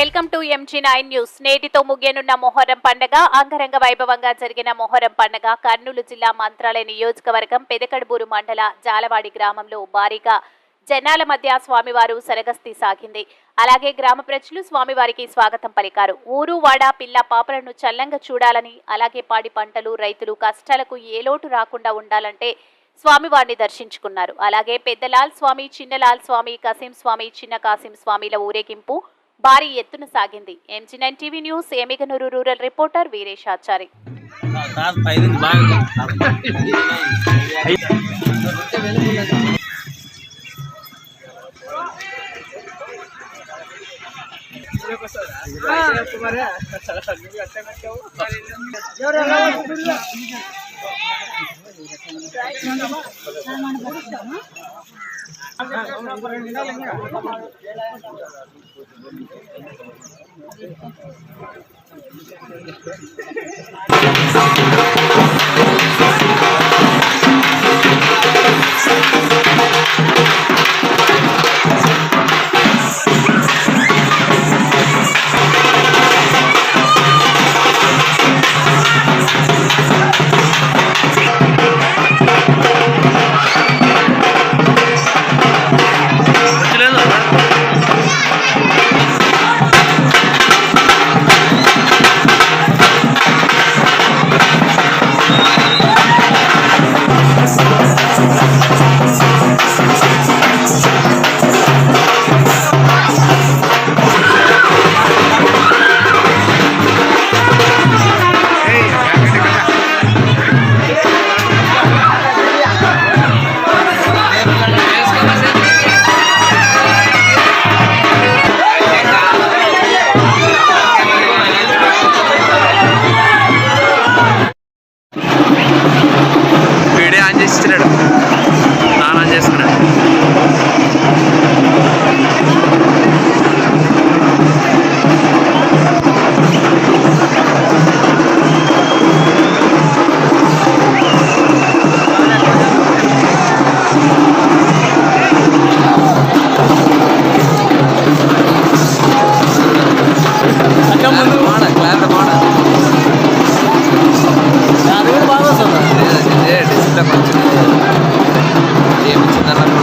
Welcome to MG nine news నేటితో ముగియనున్న మొహరం పండగ అంగరంగ వైభవంగా జరిగిన మొహరం పండగ కర్నూలు జిల్లా మంత్రాలయ నియోజకవర్గం పెదకడుబూరు మండల జాలవాడి గ్రామంలో భారీగా జనాల మధ్య స్వామివారు సరగస్తి సాగింది. అలాగే గ్రామ ప్రజలు స్వామివారికి స్వాగతం పలికారు. ఊరు వాడ పిల్ల పాపలను చల్లంగా చూడాలని అలాగే పాడి పంటలు రైతులు కష్టాలకు ఏ లోటు రాకుండా ఉండాలంటే స్వామివారిని దర్శించుకున్నారు. అలాగే పెద్దలాల్ స్వామి చిన్నలాల్ స్వామి కసీం స్వామి చిన్న కాసిం స్వామిల ఊరేగింపు భారీ ఎత్తున సాగింది. MG nine TV news Emmiganur rural reporter Veereshachari కాదు పైన Thank you. Dia mencintai